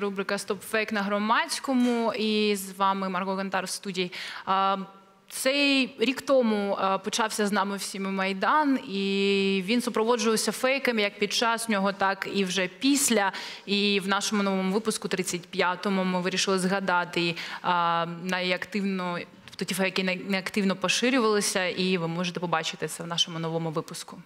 Рубрика Стоп фейк на громадському. І з вами Марго Гантар в студії. Цей рік тому почався з нами всіми майдан, і він супроводжувався фейками як під час нього, так і вже після. І в нашому новому випуску, 35-му, ми вирішили згадати найактивно. Тобто ті фейки най- найактивно поширювалися, і ви можете побачити це в нашому новому випуску.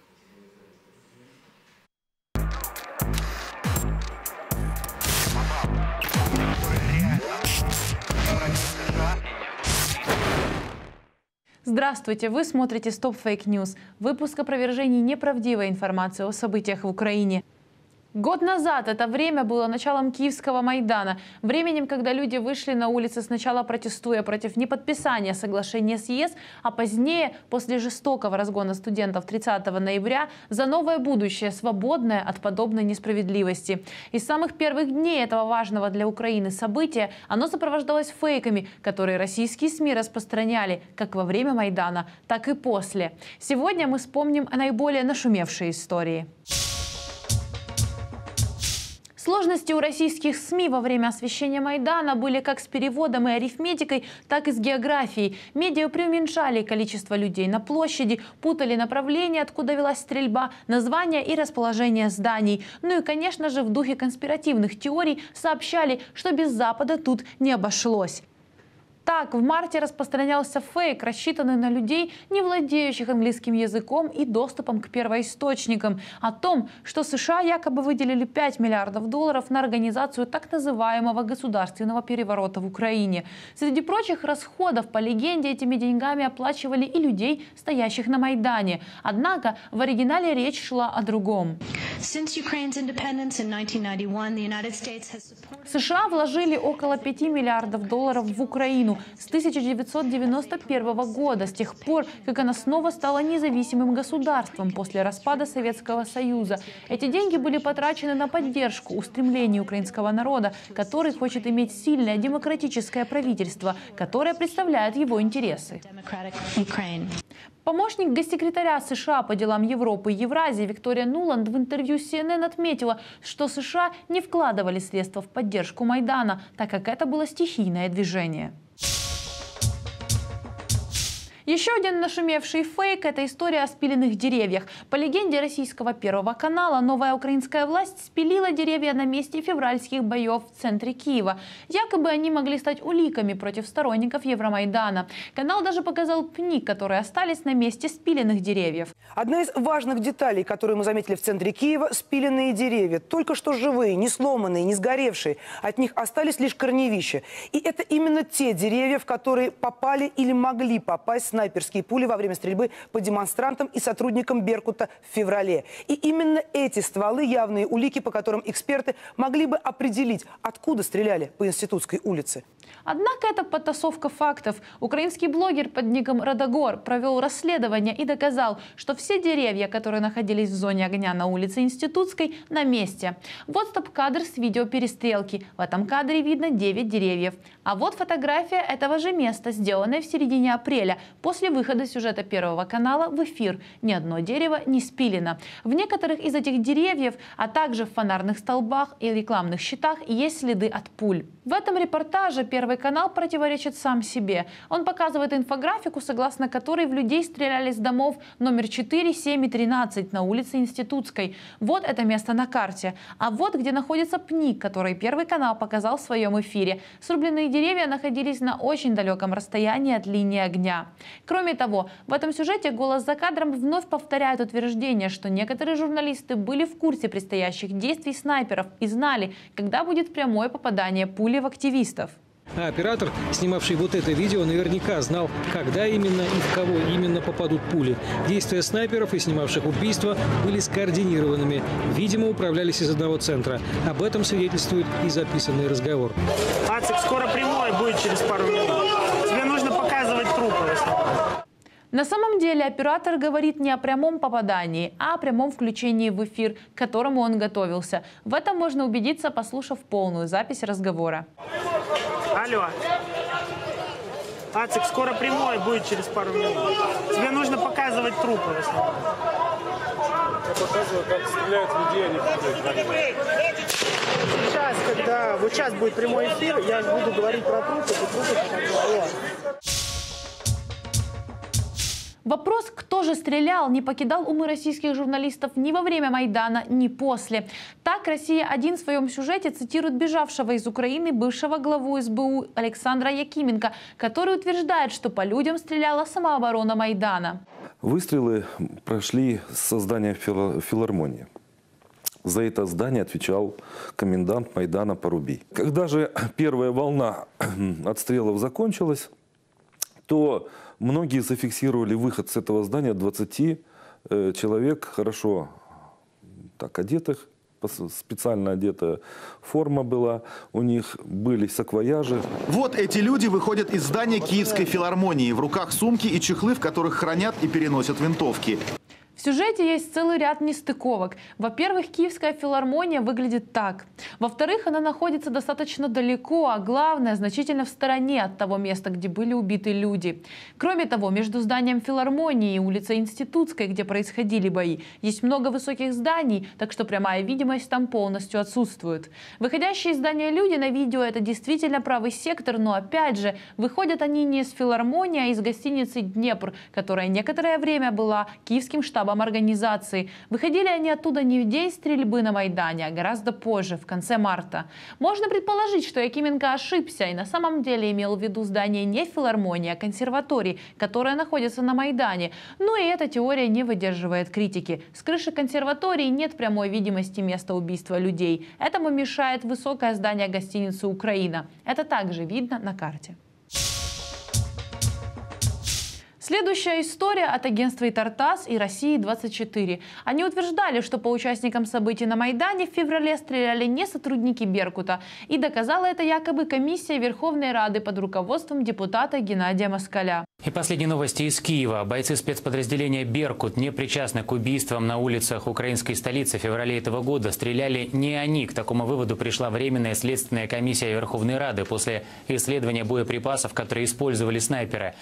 Здравствуйте, вы смотрите Стоп Фейк News, выпуск опровержений неправдивой информации о событиях в Украине. Год назад это время было началом Киевского Майдана, временем, когда люди вышли на улицы сначала протестуя против неподписания соглашения с ЕС, а позднее, после жестокого разгона студентов 30 ноября, за новое будущее, свободное от подобной несправедливости. Из самых первых дней этого важного для Украины события оно сопровождалось фейками, которые российские СМИ распространяли как во время Майдана, так и после. Сегодня мы вспомним о наиболее нашумевшей истории. Сложности у российских СМИ во время освещения Майдана были как с переводом и арифметикой, так и с географией. Медиа преуменьшали количество людей на площади, путали направление, откуда велась стрельба, названия и расположение зданий. Ну и, конечно же, в духе конспиративных теорий сообщали, что без Запада тут не обошлось. Так, в марте распространялся фейк, рассчитанный на людей, не владеющих английским языком и доступом к первоисточникам, о том, что США якобы выделили 5 миллиардов долларов на организацию так называемого государственного переворота в Украине. Среди прочих расходов, по легенде, этими деньгами оплачивали и людей, стоящих на Майдане. Однако в оригинале речь шла о другом. Since Ukraine's independence in 1991, the United States has supported США вложили около 5 миллиардов долларов в Украину с 1991 года, с тех пор, как она снова стала независимым государством после распада Советского Союза. Эти деньги были потрачены на поддержку устремлений украинского народа, который хочет иметь сильное демократическое правительство, которое представляет его интересы. Помощник госсекретаря США по делам Европы и Евразии Виктория Нуланд в интервью CNN отметила, что США не вкладывали средства в поддержку Майдана, так как это было стихийное движение. Еще один нашумевший фейк – это история о спиленных деревьях. По легенде российского Первого канала, новая украинская власть спилила деревья на месте февральских боев в центре Киева. Якобы они могли стать уликами против сторонников Евромайдана. Канал даже показал пни, которые остались на месте спиленных деревьев. Одна из важных деталей, которую мы заметили в центре Киева – спиленные деревья. Только что живые, не сломанные, не сгоревшие. От них остались лишь корневища. И это именно те деревья, в которые попали или могли попасть снайперские пули во время стрельбы по демонстрантам и сотрудникам «Беркута» в феврале. И именно эти стволы – явные улики, по которым эксперты могли бы определить, откуда стреляли по Институтской улице. Однако это подтасовка фактов. Украинский блогер под ником Радогор провел расследование и доказал, что все деревья, которые находились в зоне огня на улице Институтской, на месте. Вот стоп-кадр с видео перестрелки. В этом кадре видно 9 деревьев. А вот фотография этого же места, сделанная в середине апреля, после выхода сюжета Первого канала в эфир. Ни одно дерево не спилено. В некоторых из этих деревьев, а также в фонарных столбах и рекламных щитах есть следы от пуль. В этом репортаже Первый канал противоречит сам себе. Он показывает инфографику, согласно которой в людей стреляли с домов номер 4, 7 и 13 на улице Институтской. Вот это место на карте. А вот где находится пник, который Первый канал показал в своем эфире. Срубленные деревья находились на очень далеком расстоянии от линии огня. Кроме того, в этом сюжете голос за кадром вновь повторяет утверждение, что некоторые журналисты были в курсе предстоящих действий снайперов и знали, когда будет прямое попадание пули в активистов. А оператор, снимавший вот это видео, наверняка знал, когда именно и в кого именно попадут пули. Действия снайперов и снимавших убийства были скоординированными. Видимо, управлялись из одного центра. Об этом свидетельствует и записанный разговор. Ацик, скоро прямой будет через пару минут. Тебе нужно показывать трупы. если- На самом деле оператор говорит не о прямом попадании, а о прямом включении в эфир, к которому он готовился. В этом можно убедиться, послушав полную запись разговора. Алло. Ацик, скоро прямой будет через пару минут. Тебе нужно показывать трупы. в основном. Я показываю, как стреляют людей, а не пуляют. Сейчас, когда вот сейчас будет прямой эфир, я буду говорить про трупы, и трупы потом- Вопрос, кто же стрелял, не покидал умы российских журналистов ни во время Майдана, ни после. Так «Россия-1» в своем сюжете цитирует бежавшего из Украины бывшего главу СБУ Александра Якименко, который утверждает, что по людям стреляла самооборона Майдана. Выстрелы прошли с здания фила- филармонии. За это здание отвечал комендант Майдана Порубий. Когда же первая волна отстрелов закончилась, то многие зафиксировали выход с этого здания 20 э, человек, хорошо так одетых, специально одетая форма была, у них были саквояжи, Вот эти люди выходят из здания Киевской филармонии. В руках сумки и чехлы, в которых хранят и переносят винтовки. В сюжете есть целый ряд нестыковок. Во-первых, Киевская филармония выглядит так. Во-вторых, она находится достаточно далеко, а главное, значительно в стороне от того места, где были убиты люди. Кроме того, между зданием филармонии и улицей Институтской, где происходили бои, есть много высоких зданий, так что прямая видимость там полностью отсутствует. Выходящие из здания люди на видео это действительно правый сектор, но опять же, выходят они не из филармонии, а из гостиницы «Днепр», которая некоторое время была киевским штабом организации. Выходили они оттуда не в день стрельбы на Майдане, а гораздо позже, в конце марта. Можно предположить, что Якименко ошибся и на самом деле имел в виду здание не филармонии, а консерватории, которая находится на Майдане. Но и эта теория не выдерживает критики. С крыши консерватории нет прямой видимости места убийства людей. Этому мешает высокое здание гостиницы «Украина». Это также видно на карте. Следующая история от агентства «Итартас» и «России-24». Они утверждали, что по участникам событий на Майдане в феврале стреляли не сотрудники «Беркута». И доказала это якобы комиссия Верховной Рады под руководством депутата Геннадия Москаля. И последние новости из Киева. Бойцы спецподразделения «Беркут», не причастны к убийствам на улицах украинской столицы в феврале этого года, стреляли не они. К такому выводу пришла Временная следственная комиссия Верховной Рады после исследования боеприпасов, которые использовали снайперы.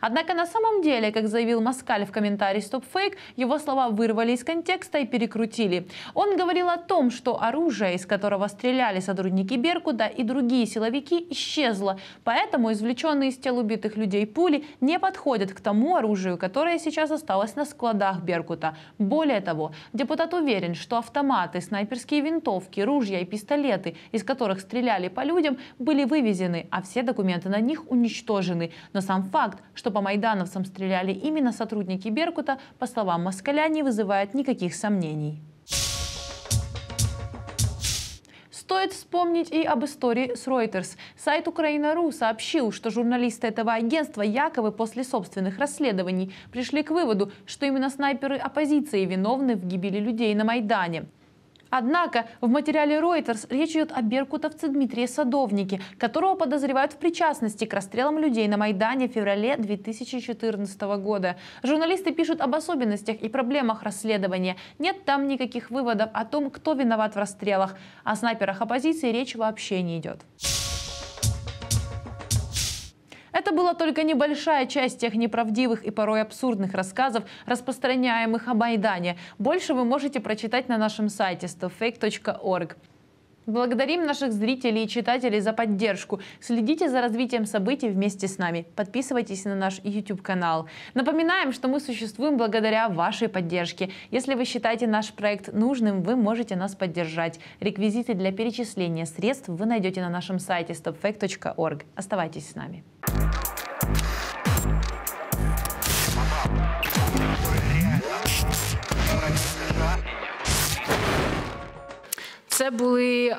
Однако на самом деле, как заявил Москаль в комментарии «Стоп фейк», его слова вырвали из контекста и перекрутили. Он говорил о том, что оружие, из которого стреляли сотрудники Беркута и другие силовики, исчезло. Поэтому извлеченные из тел убитых людей пули не подходят к тому оружию, которое сейчас осталось на складах Беркута. Более того, депутат уверен, что автоматы, снайперские винтовки, ружья и пистолеты, из которых стреляли по людям, были вывезены, а все документы на них уничтожены. Но сам факт, что по майдановцам стреляли именно сотрудники Беркута, по словам Москаля, не вызывает никаких сомнений. Стоит вспомнить и об истории с Reuters. Сайт Украина.ру сообщил, что журналисты этого агентства якобы после собственных расследований пришли к выводу, что именно снайперы оппозиции виновны в гибели людей на Майдане. Однако в материале Reuters речь идет о беркутовце Дмитрии Садовнике, которого подозревают в причастности к расстрелам людей на Майдане в феврале 2014 года. Журналисты пишут об особенностях и проблемах расследования. Нет там никаких выводов о том, кто виноват в расстрелах. О снайперах оппозиции речь вообще не идет. Это была только небольшая часть тех неправдивых и порой абсурдных рассказов, распространяемых о Майдане. Больше вы можете прочитать на нашем сайте stopfake.org. Благодарим наших зрителей и читателей за поддержку. Следите за развитием событий вместе с нами. Подписывайтесь на наш YouTube-канал. Напоминаем, что мы существуем благодаря вашей поддержке. Если вы считаете наш проект нужным, вы можете нас поддержать. Реквизиты для перечисления средств вы найдете на нашем сайте stopfake.org. Оставайтесь с нами. Це були е,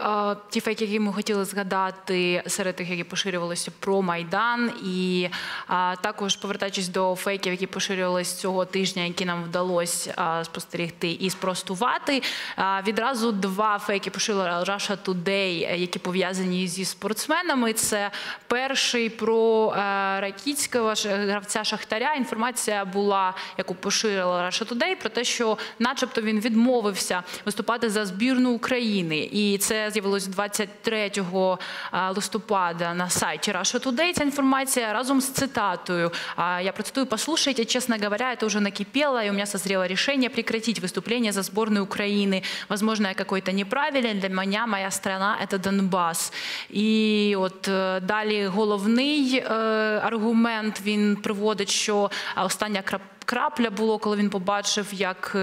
ті фейки, які ми хотіли згадати серед тих, які поширювалися про Майдан, і е, також повертаючись до фейків, які поширювалися цього тижня, які нам вдалося е, спостерігти і спростувати. Е, відразу два фейки поширила Russia Today, які пов'язані зі спортсменами. Це перший про е, Ракіцького гравця Шахтаря. Інформація була, яку поширила Russia Today, про те, що, начебто, він відмовився виступати за збірну України. І це з'явилось 23 а, листопада на сайті Russia Today. Ця інформація разом з цитатою А, Я процитую, послушайте, честно говоря, это уже накипело, и у меня созрело решение прекратить выступление за сборную Украины. Возможно, я какой-то неправильный. Для меня моя страна – это Донбас. І от е, далі головний е, аргумент він приводить, що а, остання крап- крапля було, коли він побачив, як.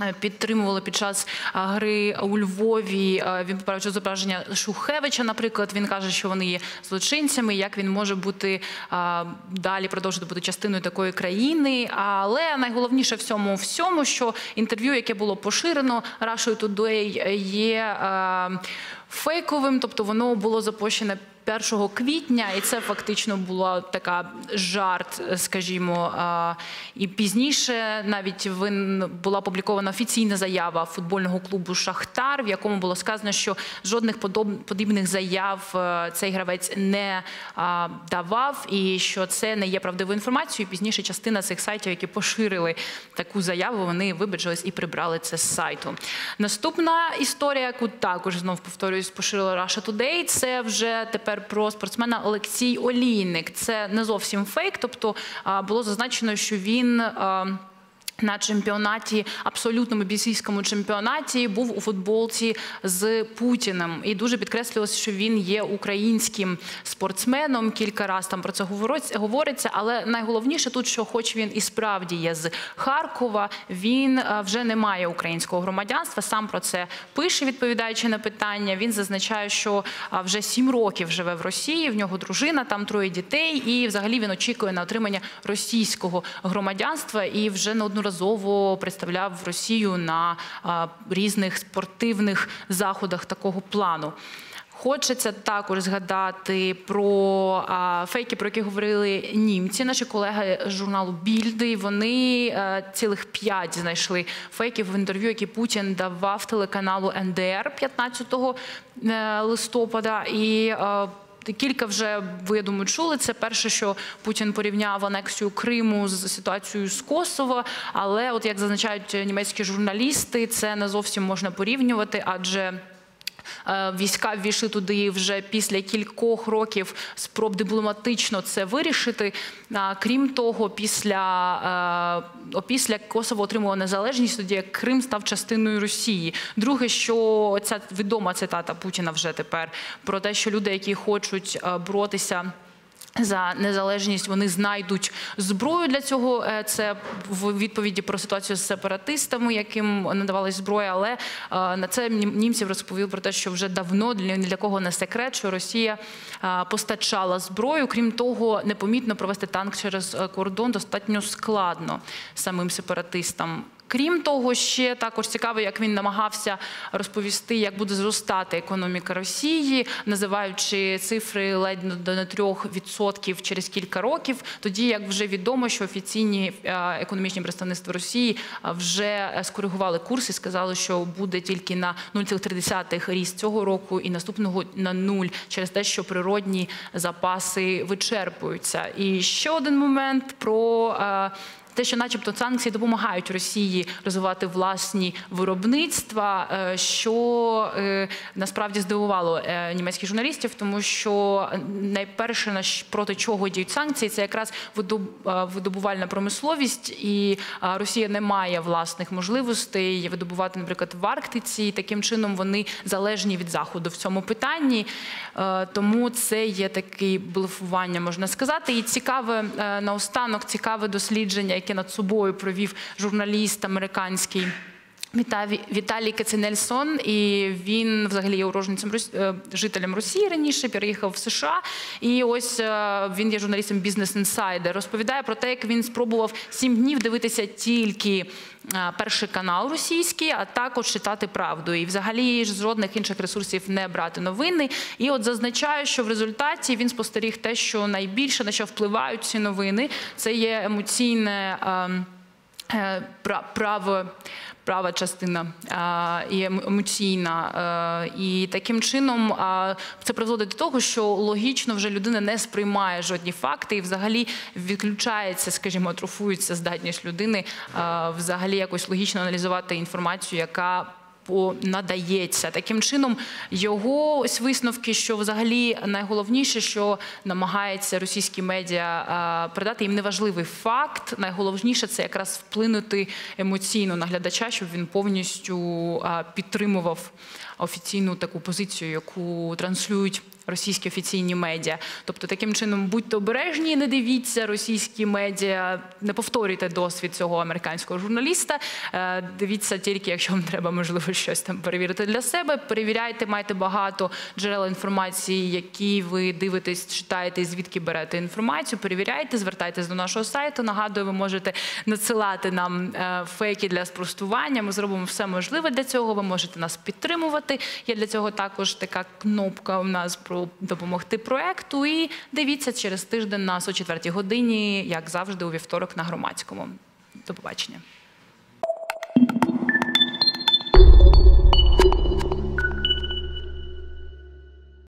е, е, Підтримували під час гри у Львові. Е, Він поправив зображення Шухевича. Наприклад, він каже, що вони є злочинцями. Як він може бути далі продовжити бути частиною такої країни? Але найголовніше в цьому всьому, що інтерв'ю, яке було поширено Russia Today, є е, фейковим, тобто воно було запущене 1 квітня, і це фактично була така жарт, скажімо. І пізніше навіть була опублікована офіційна заява футбольного клубу Шахтар, в якому було сказано, що жодних подібних заяв е, цей гравець не давав, і що це не є правдивою інформацією. Пізніше частина цих сайтів, які поширили таку заяву, вони вибачились і прибрали це з сайту. Наступна історія, яку також знов повторююсь, поширила Russia Today, це вже тепер про спортсмена Олексій Олійник. Це не зовсім фейк, тобто а, було зазначено, що він. на чемпіонаті, абсолютному бійцівському чемпіонаті, був у футболці з Путіним. І дуже підкреслювалося, що він є українським спортсменом. Кілька разів там про це говориться. Але найголовніше тут, що хоч він і справді є з Харкова, він е, вже не має українського громадянства. Сам про це пише, відповідаючи на питання. Він зазначає, що вже сім років живе в Росії. В нього дружина, там троє дітей, і взагалі він очікує на отримання російського громадянства і вже неодноразово представляв Росію на різних спортивних заходах такого плану. Хочеться також згадати про фейки, про які говорили німці. Наші колеги з журналу Більди. Вони цілих п'ять знайшли фейків в інтерв'ю, які Путін давав телеканалу НДР 15 е, листопада. І е, Кілька вже ви я думаю, чули. Це перше, що Путін порівняв анексію Криму з ситуацією з Косово. Але, от як зазначають німецькі журналісти, це не зовсім можна порівнювати, адже. Е, Війська ввійшли туди вже після кількох років спроб дипломатично це вирішити. Крім того, після, е, після Косово отримало незалежність, тоді як Крим став частиною Росії. Друге, що ця відома цитата Путіна вже тепер про те, що люди, які хочуть е, боротися. За незалежність вони знайдуть зброю для цього. Е, Це в відповіді про ситуацію з сепаратистами, яким надавалась зброя. Але е, на це нім- німці розповіли про те, що вже давно ні для кого не секрет, що Росія е, постачала зброю. Крім того, непомітно провести танк через кордон достатньо складно самим сепаратистам. Крім того, ще також цікаво, як він намагався розповісти, як буде зростати економіка Росії, називаючи цифри ледь не трьох відсотків через кілька років. Тоді як вже відомо, що офіційні е, економічні представництва Росії е, вже е, скоригували курс і сказали, що буде тільки на 0,3 ріст цього року і наступного на нуль через те, що природні запаси вичерпуються. І ще один момент про. Те, що, начебто, санкції допомагають Росії розвивати власні виробництва, е, що е, насправді здивувало е, німецьких журналістів, тому що найперше на проти чого діють санкції, це якраз видоб- видобувальна промисловість, і Росія не має власних можливостей видобувати, наприклад, в Арктиці. І таким чином вони залежні від заходу в цьому питанні. Тому це є таке блефування, можна сказати. І цікаве наостанок, цікаве дослідження, яке над собою провів журналіст американський. Віталій Кацинельсон, і він взагалі є уроженцем е, жителем Росії раніше, переїхав в США. І ось е, він є журналістом Business Insider. Розповідає про те, як він спробував сім днів дивитися тільки е, перший канал російський, а також читати правду. І взагалі жодних інших ресурсів не брати новини. І от зазначає, що в результаті він спостеріг те, що найбільше на що впливають ці новини, це є емоційне. ем, право. Права частина і ем- емоційна, е, і таким чином це призводить до того, що логічно вже людина не сприймає жодні факти, і взагалі відключається, скажімо, атрофується здатність людини взагалі якось логічно аналізувати інформацію, яка надається. Таким чином, його ось висновки, що взагалі найголовніше, що намагається російські медіа передати їм неважливий факт. Найголовніше це якраз вплинути емоційно на глядача, щоб він повністю підтримував офіційну таку позицію, яку транслюють. Російські офіційні медіа, тобто таким чином будьте обережні, не дивіться російські медіа, не повторюйте досвід цього американського журналіста. Е, Дивіться тільки, якщо вам треба, можливо, щось там перевірити для себе. Перевіряйте, майте багато джерел інформації, які ви дивитесь, читаєте, звідки берете інформацію. Перевіряйте, звертайтесь до нашого сайту. Нагадую, ви можете надсилати нам е, фейки для спростування. Ми зробимо все можливе для цього. Ви можете нас підтримувати. Є для цього також така кнопка у нас допомогти проекту. І дивіться через тиждень на 104 годині, як завжди, у вівторок на громадському. До побачення.